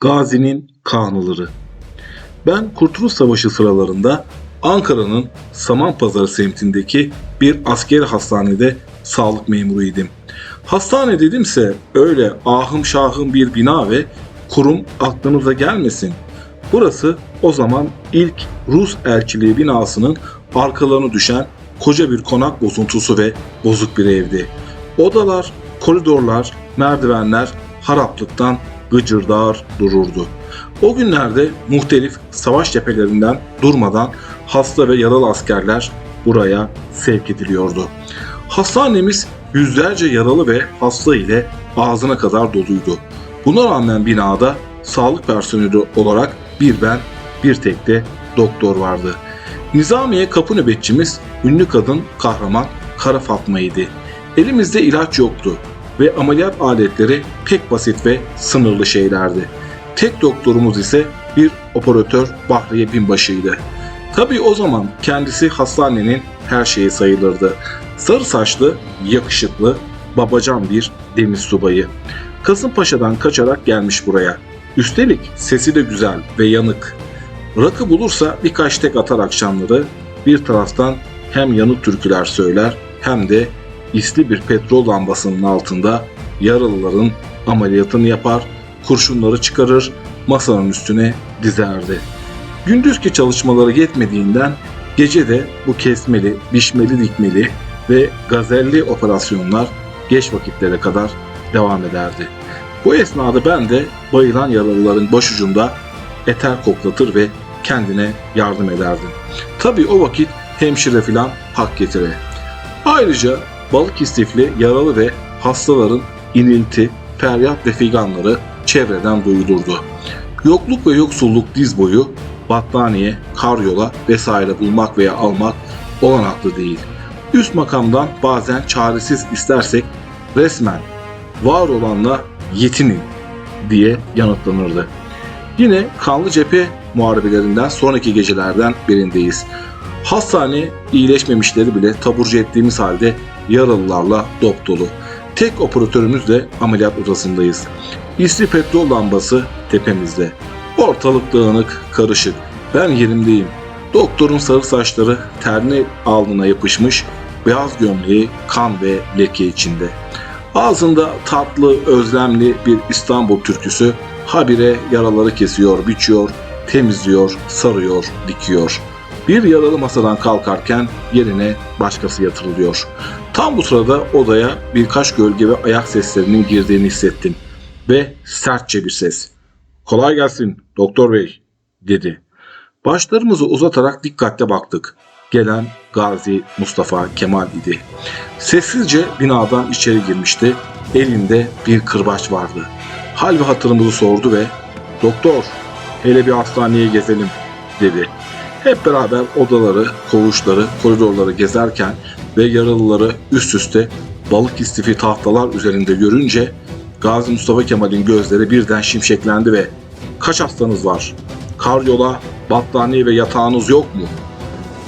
Gazi'nin Kanlıları Ben Kurtuluş Savaşı sıralarında Ankara'nın Samanpazarı semtindeki bir askeri hastanede sağlık memuruydum. Hastane dedimse öyle ahım şahım bir bina ve kurum aklınıza gelmesin. Burası o zaman ilk Rus elçiliği binasının arkalarına düşen koca bir konak bozuntusu ve bozuk bir evdi. Odalar, koridorlar, merdivenler haraplıktan gıcırdar dururdu. O günlerde muhtelif savaş cephelerinden durmadan hasta ve yaralı askerler buraya sevk ediliyordu. Hastanemiz yüzlerce yaralı ve hasta ile ağzına kadar doluydu. Buna rağmen binada sağlık personeli olarak bir ben, bir tek de doktor vardı. Nizamiye kapı nöbetçimiz ünlü kadın kahraman Kara Fatma'ydı. Elimizde ilaç yoktu ve ameliyat aletleri pek basit ve sınırlı şeylerdi. Tek doktorumuz ise bir operatör Bahriye Binbaşı'ydı. Tabii o zaman kendisi hastanenin her şeyi sayılırdı. Sarı saçlı, yakışıklı, babacan bir deniz subayı. Kasımpaşa'dan kaçarak gelmiş buraya. Üstelik sesi de güzel ve yanık. Rakı bulursa birkaç tek atar akşamları. Bir taraftan hem yanık türküler söyler hem de isli bir petrol lambasının altında yaralıların ameliyatını yapar, kurşunları çıkarır, masanın üstüne dizerdi. Gündüzki çalışmaları yetmediğinden gece de bu kesmeli, biçmeli dikmeli ve gazelli operasyonlar geç vakitlere kadar devam ederdi. Bu esnada ben de bayılan yaralıların başucunda eter koklatır ve kendine yardım ederdim. Tabii o vakit hemşire filan hak getire. Ayrıca balık istifli yaralı ve hastaların inilti, feryat ve figanları çevreden duyulurdu. Yokluk ve yoksulluk diz boyu, battaniye, karyola vesaire bulmak veya almak olanaklı değil. Üst makamdan bazen çaresiz istersek resmen var olanla yetinin diye yanıtlanırdı. Yine kanlı cephe muharebelerinden sonraki gecelerden birindeyiz. Hastane iyileşmemişleri bile taburcu ettiğimiz halde yaralılarla dop dolu. Tek operatörümüz de ameliyat odasındayız. İsli petrol lambası tepemizde. Ortalık dağınık, karışık. Ben yerimdeyim. Doktorun sarı saçları terni alnına yapışmış, beyaz gömleği kan ve leke içinde. Ağzında tatlı, özlemli bir İstanbul türküsü habire yaraları kesiyor, biçiyor, temizliyor, sarıyor, dikiyor. Bir yaralı masadan kalkarken yerine başkası yatırılıyor. Tam bu sırada odaya birkaç gölge ve ayak seslerinin girdiğini hissettim. Ve sertçe bir ses. Kolay gelsin doktor bey dedi. Başlarımızı uzatarak dikkatle baktık. Gelen Gazi Mustafa Kemal idi. Sessizce binadan içeri girmişti. Elinde bir kırbaç vardı. Hal ve hatırımızı sordu ve "Doktor, hele bir hastaneye gezelim." dedi. Hep beraber odaları, koğuşları, koridorları gezerken ve yaralıları üst üste balık istifi tahtalar üzerinde görünce Gazi Mustafa Kemal'in gözleri birden şimşeklendi ve "Kaç hastanız var? Karyola, battaniye ve yatağınız yok mu?"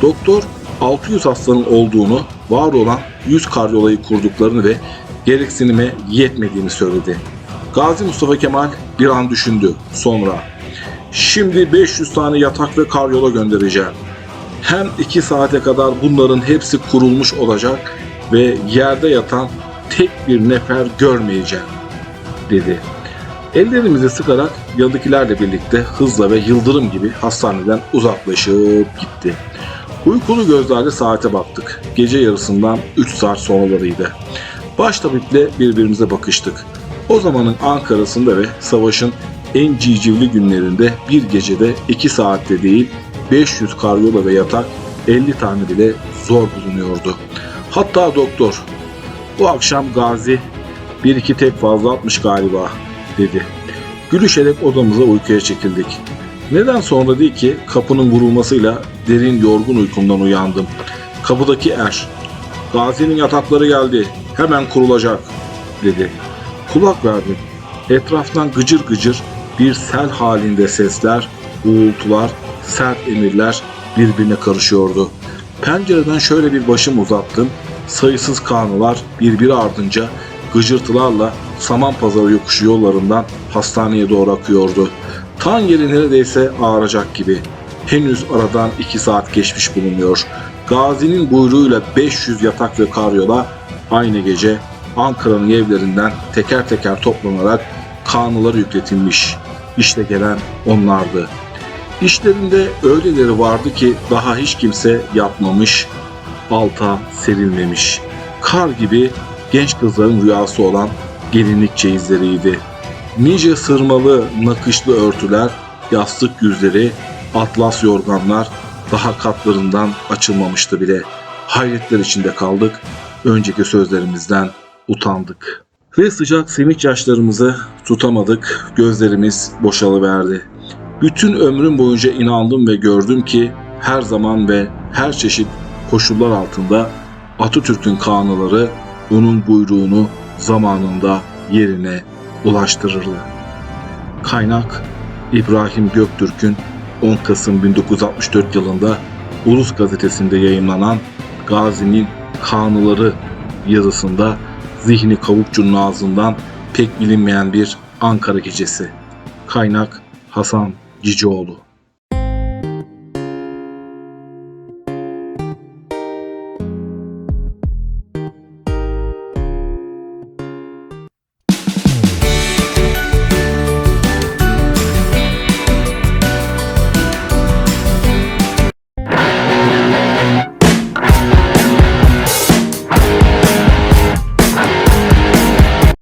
Doktor 600 hastanın olduğunu, var olan 100 karyolayı kurduklarını ve gereksinime yetmediğini söyledi. Gazi Mustafa Kemal bir an düşündü. Sonra Şimdi 500 tane yatak ve karyola göndereceğim. Hem 2 saate kadar bunların hepsi kurulmuş olacak ve yerde yatan tek bir nefer görmeyeceğim, dedi. Ellerimizi sıkarak yanındakilerle birlikte hızla ve yıldırım gibi hastaneden uzaklaşıp gitti. Uykulu gözlerle saate baktık. Gece yarısından 3 saat sonralarıydı. Baş tabiple birbirimize bakıştık. O zamanın Ankara'sında ve savaşın en civcivli günlerinde bir gecede 2 saatte değil 500 karyola ve yatak 50 tane bile zor bulunuyordu. Hatta doktor bu akşam Gazi bir iki tek fazla atmış galiba dedi. Gülüşerek odamıza uykuya çekildik. Neden sonra değil ki kapının vurulmasıyla derin yorgun uykumdan uyandım. Kapıdaki er, Gazi'nin yatakları geldi, hemen kurulacak dedi. Kulak verdim. Etraftan gıcır gıcır bir sel halinde sesler, uğultular, sert emirler birbirine karışıyordu. Pencereden şöyle bir başım uzattım. Sayısız kanılar birbiri ardınca gıcırtılarla Saman Pazarı yokuşu yollarından hastaneye doğru akıyordu. Tan yeri neredeyse ağaracak gibi. Henüz aradan 2 saat geçmiş bulunuyor. Gazi'nin buyruğuyla 500 yatak ve karyola aynı gece Ankara'nın evlerinden teker teker toplanarak kanılar yükletilmiş. İşte gelen onlardı. İşlerinde öyleleri vardı ki daha hiç kimse yapmamış, alta serilmemiş. Kar gibi genç kızların rüyası olan gelinlik çeyizleriydi. Nice sırmalı, nakışlı örtüler, yastık yüzleri, atlas yorganlar daha katlarından açılmamıştı bile. Hayretler içinde kaldık, önceki sözlerimizden utandık. Ve sıcak sevinç yaşlarımızı tutamadık, gözlerimiz boşalıverdi. Bütün ömrüm boyunca inandım ve gördüm ki her zaman ve her çeşit koşullar altında Atatürk'ün kanunları onun buyruğunu zamanında yerine ulaştırırlar. Kaynak İbrahim Göktürk'ün 10 Kasım 1964 yılında Ulus gazetesinde yayımlanan Gazi'nin Kanunları yazısında Zihni Kavukçu'nun ağzından pek bilinmeyen bir Ankara gecesi. Kaynak Hasan Cicioğlu